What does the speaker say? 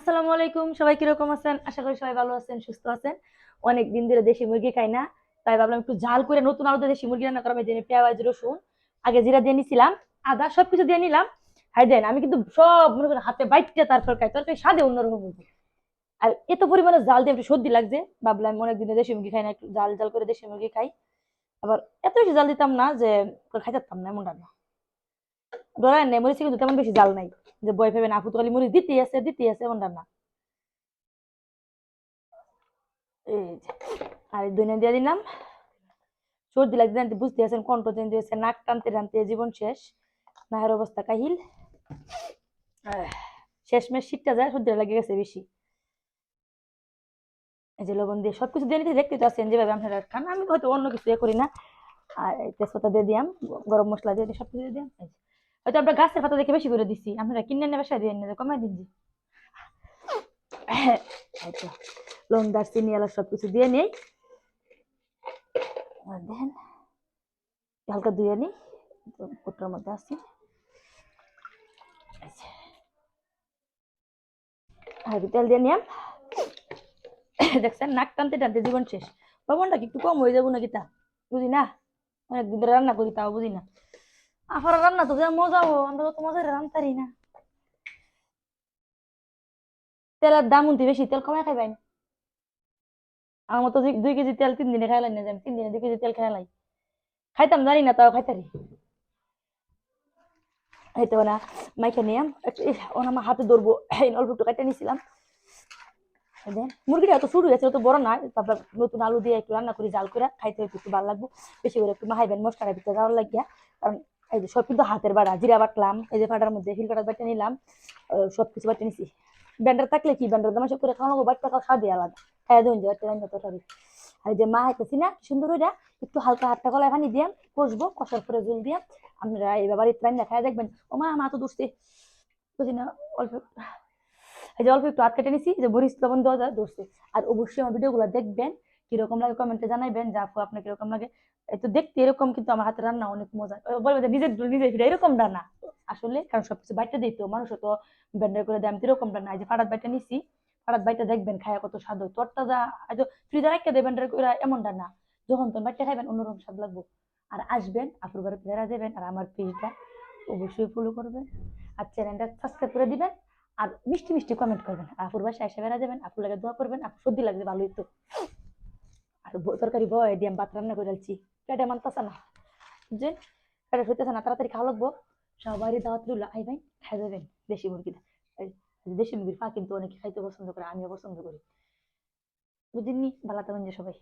আসসালামু আলাইকুম। সবাই কীরকম আছেন? আশা করি সবাই ভালো আছেন, সুস্থ আছেন। অনেক দিন ধরে দেশি মুরগি খাই না, তাই ভাবলাম একটু ঝাল করে নতুন দেশি মুরগি রান্না করার জন্য পেঁয়াজ, রসুন, আগে জিরা দিয়ে নিছিলাম, আদা সবকিছু দিয়ে নিলাম। হাই দেন, আমি কিন্তু সব মনে করেন হাতে বাইটটা তারপর খাই, তরকারি স্বাদে অন্যরকম হয়েছে আর এত পরিমাণে জাল দিয়ে একটু সর্দি লাগছে, ভাবলাম অনেক দিনে দেশি মুরগি খাই না, একটু জাল জাল করে দেশি মুরগি খাই। আবার এত বেশি জাল দিতাম না যে, খাইতাম না এমন রান্না। ডরায় নেই মরিচে কিন্তু তেমন বেশি জাল নাই যে বই ভেবে না তো মরিচ দিতেই আছে দিতেই আছে এমন রান্না। এই আর দইনা দিয়ে দিলাম সর্দি লাগছে জানতে বুঝতে আছেন কণ্ঠ চেঞ্জ হয়েছে নাক টানতে টানতে জীবন শেষ নাহের অবস্থা কাহিল। আহ, শেষমেশ শীতটা যায় সর্দি লেগে গেছে বেশি। এই যে লবণ দিয়ে সবকিছু দিয়ে নিতে দেখতে তো আছেন যেভাবে আপনারা খান আমি হয়তো অন্য কিছু ইয়ে করি না। আর তেজপাতা দিয়ে দিয়াম গরম মশলা দিয়ে দিই সবকিছু দিয়ে দিয়াম। হয়তো আমরা গাছের পাতা দেখে বেশি করে দিছি। আপনারা কিনে নেবে বাসায় দিয়ে কমাই দিন জি। লং দারচিনি এলাচ সবকিছু দিয়ে নেই। আর হালকা ধুয়ে নিই কোটার মধ্যে আছে। এই তেল দিয়ে নিলাম। দেখছেন, নাক টানতে টানতে জীবন শেষ। লবণটা কি একটু কম হয়ে যাব নাকি তা? বুঝি না। অনেকদিন ধরে রান্না করি, তাও বুঝি না। আফার রান্না তো যা মজা আমরা তো মজা রান্তারি না। তেলের দাম উনতি বেশি তেল কমায় খাইবেন আমার মতো দুই- কেজি তেল তিন দিনে খাইলাই না তিন দিনে দুই কেজি তেল খাইলাই খাইতাম জানি না তাও খাইতারি। খাইতে না মাইখা নিয়াম একটু ইহ, ও আমার হাতে ধরবো অল্প একটু কাটে নিছিলাম। মুরগিটা এত শুরু হয়েছে অত বড় না তারপর নতুন আলু দিয়ে একটু রান্না করি জাল করে খাইতে একটু ভালো লাগবে। বেশি করে একটু মাহাইবেন মশলাটা ভিতরে যাওয়ার লাগিয়া কারণ এই যে সব কিন্তু হাতের বাড়া, জিরা বাটলাম, এই যে ফাটার মধ্যে হিলকাটার বাটে নিলাম সব কিছু বাটে নিছি। ব্যান্ডার থাকলে কি ব্যান্ডার দামা সব করে খাওয়ানো বাটটা খাওয়া স্বাদই আলাদা। খাইয়া দেবেন যে বাটটা রান্না তরকারি আর যে মা হাইতেছি না সুন্দর ওইটা একটু হালকা হাতটা গলায় পানি দিয়াম কষবো, কষার পরে জল দিয়াম আপনারা এবার বাড়িতে রান্না খাইয়া দেখবেন। ও মা মা তো দুষতে বুঝি না, অল্প এই যে অল্প একটু হাত কেটে নিছি যে বরিশ লবণ দেওয়া যায় দোষে আর অবশ্যই আমার ভিডিওগুলো দেখবেন। কীরকম লাগে কমেন্টে জানাইবেন, যে আপু আপনার কীরকম লাগে। এই দেখতে এরকম, কিন্তু আমার হাতের রান্না অনেক মজা বলবে নিজের নিজের ফিরে এরকম রান্না আসলে কারণ সবকিছু বাইটটা দিত মানুষও তো ব্যান্ডার করে দেয়, আমি তো এরকম রান্না যে ফাটাত বাইটা নিছি ফাটাত বাইটা দেখবেন খায়া কত স্বাদ হয় তোরটা যা হয়তো ফ্রিজে রাখতে দেবেন করে এমন রান্না যখন তখন বাইটটা খাইবেন, অন্যরকম স্বাদ লাগবে। আর আসবেন, আপুর বাড়িতে বেড়া দেবেন আর আমার পেজটা অবশ্যই ফলো করবেন। আর চ্যানেলটা সাবস্ক্রাইব করে দিবেন, আর মিষ্টি মিষ্টি কমেন্ট করবেন। আপুর বাসায় এসে বেড়া যাবেন, আপুর লাগে দোয়া করবেন, আপু সর্দি লাগবে ভালোই তো। আর তরকারি বয় দিয়ে ভাত রান্না করে ফেলছি পেটে মানতেছে না। বুঝছেন পেটে সইতেছে না, তাড়াতাড়ি খাওয়া লাগবো। সবারই দাওয়াত রইল আই ভাই, খাই যাবেন দেশি মুরগিটা দেশি মুরগির পা কিন্তু অনেকে খাইতে পছন্দ করে, আমিও পছন্দ করি। বুঝিনি ভালো থাকবেন যে সবাই।